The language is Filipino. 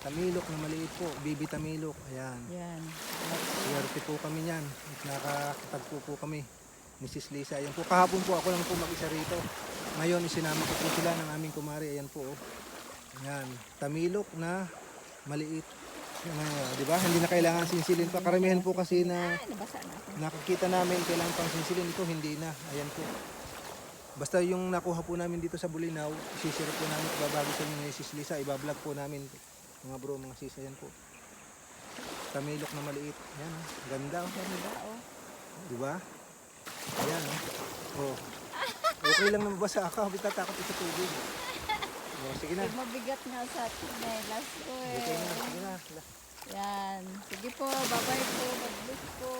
Tamilok. Ayan. Yan. Swerte po kami niyan. At nakakatagpo po kami. Mrs. Lisa. Ayan po. Kahapon po ako lang po mag-isa rito. Ngayon, isinama ko po sila ng aming kumari. Ayan po. oh. Ayan. Tamilok na maliit. Ah, di ba? Hindi na kailangan sinsilin pa. Karamihan po kasi na na ako. nakakita namin kailangan pang sinsilin. Ito hindi na. Ayan po. Basta yung nakuha po namin dito sa Bulinaw, isisirap po namin, ibabagi sa inyo ni Sis Lisa, ibablog po namin mga bro, mga sis, ayan po. Tamilok na maliit. Ayan, oh. ganda. oh. Ganda, oh. Di ba? Ayan, oh. oh. Okay lang na mabasa ako, habit tatakot ito tubig. Oh, sige na. Mabigat nga sa chinelas ko Okay na, eh. sige na. Yan. Sige po, bye-bye po. God bless po.